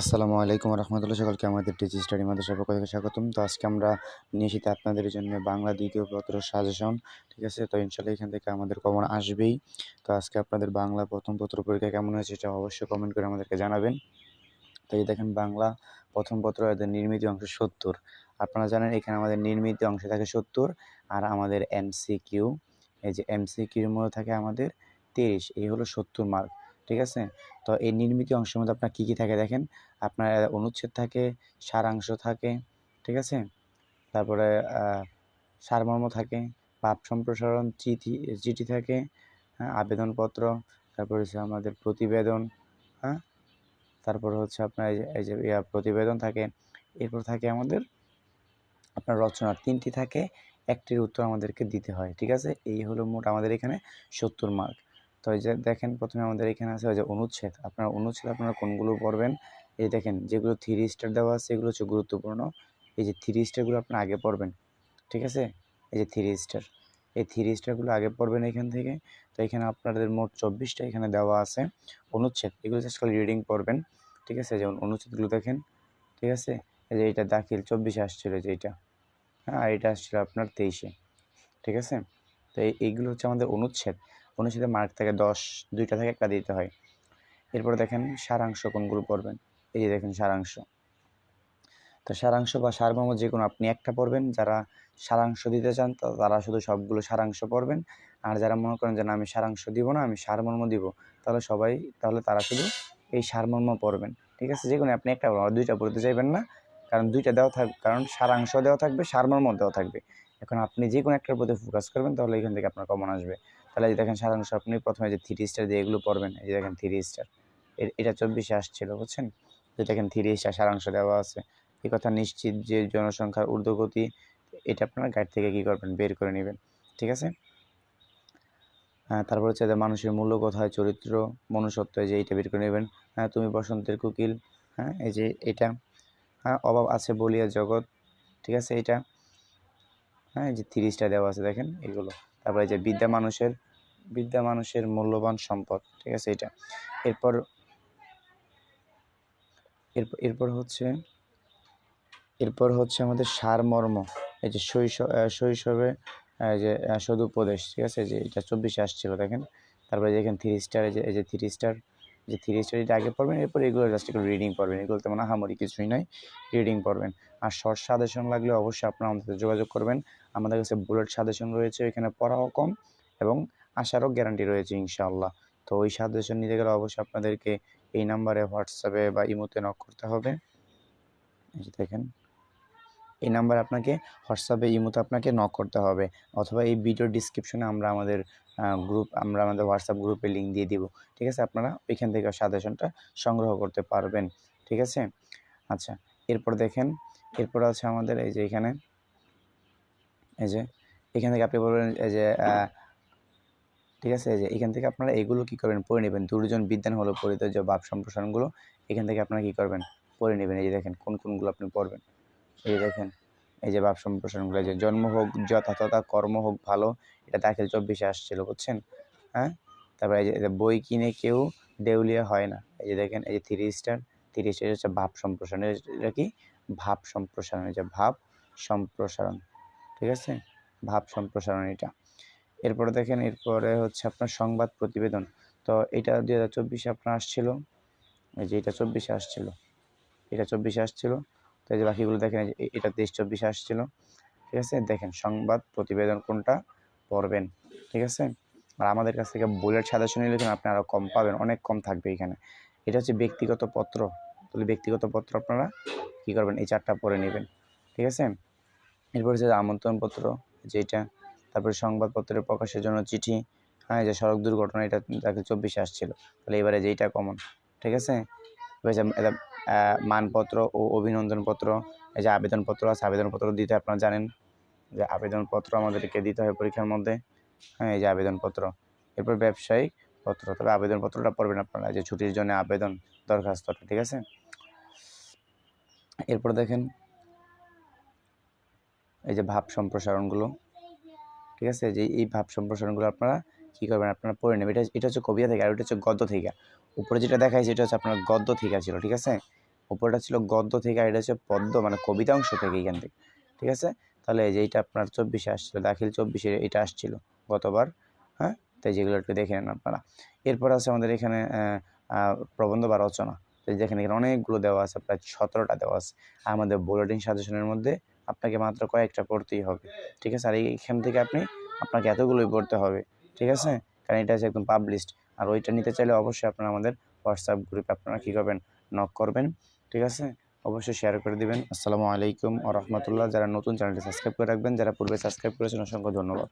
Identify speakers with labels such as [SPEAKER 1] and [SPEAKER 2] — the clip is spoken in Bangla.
[SPEAKER 1] আসসালামু আলাইকুম রহমতুল্লাহ। সকলকে আমাদের টিচি স্টাডি মাদ্রাসার পক্ষ থেকে স্বাগতম। তো আজকে আমরা নিয়ে এসেছি আপনাদের জন্য বাংলা দ্বিতীয় পত্র সাজেশন, ঠিক আছে? তো ইনশাল্লাহ এখান থেকে আমাদের কমন আসবেই। তো আজকে আপনাদের বাংলা প্রথম পত্র পরীক্ষা কেমন হয়েছে সেটা অবশ্যই কমেন্ট করে আমাদেরকে জানাবেন। তো এই দেখেন বাংলা প্রথম পত্র এদের নির্মিত অংশ সত্তর। আপনারা জানেন এখানে আমাদের নির্মিত অংশ থাকে সত্তর আর আমাদের এমসিকিউ এই যে এমসিকিউর মধ্যে থাকে আমাদের তিরিশ। এই হলো সত্তর মার্ক ঠিক আছে? তো এই নির্মিত অংশের মধ্যে আপনার কী কী থাকে দেখেন? আপনার অনুচ্ছেদ থাকে, সারাংশ থাকে, ঠিক আছে? তারপরে সারমর্ম থাকে, পাপ সম্প্রসারণ, চিঠি চিঠি থাকে হ্যাঁ আবেদনপত্র, তারপর হচ্ছে আমাদের প্রতিবেদন হ্যাঁ? তারপর হচ্ছে আপনার এই যে প্রতিবেদন থাকে, এরপর থাকে আমাদের আপনার রচনা। তিনটি থাকে, একটির উত্তর আমাদেরকে দিতে হয়, ঠিক আছে? এই হলো মোট আমাদের এখানে সত্তর মার্ক তো এই যে দেখেন প্রথমে আমাদের এখানে আছে ওই যে অনুচ্ছেদ। আপনার অনুচ্ছেদ আপনারা কোনগুলো পড়বেন? এই দেখেন যেগুলো থ্রি স্টার দেওয়া আছে, এগুলো হচ্ছে গুরুত্বপূর্ণ। এই যে থ্রি স্টারগুলো আপনার আগে পড়বেন, ঠিক আছে? এই যে থ্রি স্টার এই থ্রি স্টারগুলো আগে পড়বেন এখান থেকে। তো এখানে আপনাদের মোট চব্বিশটা এখানে দেওয়া আছে অনুচ্ছেদ। এগুলো জাস্ট খালি রিডিং পড়বেন, ঠিক আছে? যেমন অনুচ্ছেদগুলো দেখেন, ঠিক আছে? এই যে এটা দাখিল, চব্বিশে আসছিল যে এটা। হ্যাঁ এটা আসছিল আপনার তেইশে, ঠিক আছে? তো এইগুলো হচ্ছে আমাদের অনুচ্ছেদ। অনুচ্ছেদে মার্ক থেকে দশ, দুইটা থেকে একটা দিতে হয়। এরপর দেখেন সারাংশ কোনগুলো পড়বেন। এই যে দেখেন সারাংশ। তো সারাংশ বা সারমর্ম যে কোনো আপনি একটা পড়বেন, যারা সারাংশ দিতে চান তারা শুধু সবগুলো সারাংশ পড়বেন। আর যারা মনে করেন যে না, আমি সারাংশ দিব না, আমি সারমর্ম দিব, তাহলে সবাই, তাহলে তারা শুধু এই সারমর্ম পড়বেন। ঠিক আছে? যে কোনো আপনি একটা পড়বেন দুইটা পড়তে চাইবেন না, কারণ দুইটা দেওয়া থাকবে কারণ সারাংশ দেওয়া থাকবে, সারমর্ম দেওয়া থাকবে। এখন আপনি যে কোনো একটার প্রতি ফোকাস করবেন, তাহলে এখান থেকে আপনার কমন আসবে। তাহলে এই দেখেন সারাংশ আপনি প্রথমে যে থ্রি স্টার দিয়ে এগুলো পড়বেন, এই যে দেখেন থ্রি স্টার এটা চব্বিশে আসছিল, বুঝছেন? যে দেখেন থ্রি স্টার সারাংশ দেওয়া আছে। এই কথা নিশ্চিত যে জনসংখ্যার ঊর্ধ্বগতি, এটা আপনারা গাইড থেকে কী করবেন? বের করে নেবেন, ঠিক আছে? তারপর হচ্ছে যে মানুষের মূল্য কোথায় চরিত্র, মনুষ্যত্ব যে এইটা বের করে নেবেন। হ্যাঁ তুমি বসন্তের কুকিল হ্যাঁ এই যে এটা। হ্যাঁ অভাব আছে বলিয়া জগৎ, ঠিক আছে এটা হ্যাঁ যে স্টার দেওয়া আছে, দেখেন, এগুলো। তারপরে যে বিদ্যা মানুষের বিদ্যা মানুষের মূল্যবান সম্পদ, ঠিক আছে এটা। এরপর এরপর এরপর হচ্ছে এরপর হচ্ছে আমাদের সারমর্ম, এই যে শৈশব শৈশবে যে সদুপদেশ, ঠিক আছে? যে এটা চব্বিশে আসছিল, দেখেন। তারপরে যেখানে থ্রি স্টার যে, এই যে থ্রি স্টার যে থ্রি স্টার এটা আগে পড়বেন, এরপর এগুলো জাস্ট একটু রিডিং পড়বেন। এগুলো তেমন আহামরি কিছুই নয় রিডিং পড়বেন। আর শর্ট সাজেশন লাগলে অবশ্যই আপনারা আমাদের সাথে যোগাযোগ করবেন। আমাদের কাছে বুলেট সাজেশন রয়েছে, এখানে পড়াও কম এবং আসারও গ্যারান্টি রয়েছে ইনশাআল্লাহ। তো ওই সাজেশন নিতে গেলে অবশ্যই আপনাদেরকে এই নাম্বারে হোয়াটসঅ্যাপে বা ইমোতে নক করতে হবে। দেখেন। এই নাম্বারে আপনাকে হোয়াটসঅ্যাপে ইমোতে আপনাকে নক করতে হবে অথবা এই ভিডিও ডিসক্রিপশনে আমরা আমাদের গ্রুপ আমরা আমাদের হোয়াটসঅ্যাপ গ্রুপে লিঙ্ক দিয়ে দিব। ঠিক আছে? আপনারা ওইখান থেকে সাজেশনটা সংগ্রহ করতে পারবেন। ঠিক আছে? আচ্ছা এরপর দেখেন, এরপর আছে আমাদের এই যে এখানে, এই যে এখান থেকে আপনি বলবেন, এই যে ঠিক আছে? যে এখান থেকে আপনারা এগুলো কী করবেন? পড়ে নেবেন। দুর্জন বিজ্ঞান হলো পরিত যে ভাব সম্প্রসারণগুলো। এখান থেকে আপনারা কী করবেন? পড়ে নেবেন। এই যে দেখেন, কোন কোনগুলো আপনি পড়বেন। এই দেখেন, এই যে ভাব সম্প্রসারণগুলো যে জন্ম হোক, যথাযথা কর্ম হোক ভালো, এটা দাখিল চব্বিশে আসছিল, বুঝছেন? হ্যাঁ? তারপরে এই যে বই কিনে কেউ দেউলিয়া হয় না। এই যে দেখেন, এই যে থ্রি স্টার থ্রি স্টার হচ্ছে ভাব সম্প্রসারণ, এটা কি? ভাব সম্প্রসারণ, এই যে ভাব সম্প্রসারণ, ঠিক আছে? ভাব সম্প্রসারণ এটা। এরপরে দেখেন, এরপরে হচ্ছে আপনার সংবাদ প্রতিবেদন। তো এটা দু হাজার চব্বিশে আপনার আসছিল, এই যে এটা চব্বিশে আসছিল, এটা চব্বিশে আসছিল। এই যে বাকিগুলো দেখেন এটা তেইশ চব্বিশে আসছিল, ঠিক আছে? দেখেন সংবাদ প্রতিবেদন কোনটা পড়বেন, ঠিক আছে? আর আমাদের কাছ থেকে বুলেট সাজেশন নিলে কিন্তু আপনি আরও কম পাবেন, অনেক কম থাকবে এখানে। এটা হচ্ছে ব্যক্তিগত পত্র, তাহলে ব্যক্তিগত পত্র আপনারা কী করবেন? এই চারটা পড়ে নেবেন, ঠিক আছে? এরপর হচ্ছে আমন্ত্রণপত্র যেটা তারপরে সংবাদপত্রের প্রকাশের জন্য চিঠি হ্যাঁ যে সড়ক দুর্ঘটনা, এটা তাকে চব্বিশে আসছিল, তাহলে এবারে যেইটা কমন ঠিক আছে? মানপত্র ও অভিনন্দনপত্র, এই যে আবেদনপত্র আছে, আবেদনপত্র দিতে আপনারা জানেন যে আবেদনপত্র আমাদেরকে দিতে হয় পরীক্ষার মধ্যে। হ্যাঁ এই যে আবেদনপত্র। এরপর ব্যবসায়িক পত্র, তবে আবেদনপত্রটা পড়বেন আপনারা, যে ছুটির জন্য আবেদন দরখাস্তটা, ঠিক আছে? এরপর দেখেন, এই যে ভাব সম্প্রসারণগুলো, ঠিক আছে? যে এই ভাব সম্প্রসারণগুলো আপনারা কী করবেন আপনারা পড়ে নেবেন। এটা এটা হচ্ছে কবিতা থেকে, আর ওটা হচ্ছে গদ্য থেকে। উপরে যেটা দেখায় সেটা হচ্ছে আপনার গদ্য থেকে ছিল, ঠিক আছে? উপরটা ছিল গদ্য থেকে, আর এটা হচ্ছে পদ্য মানে কবিতা অংশ থেকে এখান থেকে, ঠিক আছে? তাহলে এই যে এইটা আপনার চব্বিশে আসছিল, দাখিল চব্বিশে এটা আসছিল গতবার হ্যাঁ? তাই যেগুলো একটু দেখে নেন আপনারা। এরপর আছে আমাদের এখানে প্রবন্ধ বা রচনা। তো দেখেন এখানে অনেকগুলো দেওয়া আছে, প্রায় সতেরোটা দেওয়া আছে। আমাদের বুলেটিন সাজেশনের মধ্যে আপনাকে মাত্র কয়েকটা পড়তেই হবে, ঠিক আছে? আর এইখান থেকে আপনি আপনাকে এতগুলোই পড়তে হবে ঠিক আছে? কারণ এটা হচ্ছে একদম পাবলিশড আর ওইটা নিতে চাইলে অবশ্যই আপনারা আমাদের হোয়াটসঅ্যাপ গ্রুপে আপনারা কী করবেন? নক করবেন, ঠিক আছে? অবশ্যই শেয়ার করে দেবেন। আসসালামু আলাইকুম ও রহমতুল্লাহ। যারা নতুন চ্যানেলটি সাবস্ক্রাইব করে রাখবেন, যারা পূর্বে সাবস্ক্রাইব করেছেন, অসংখ্য ধন্যবাদ।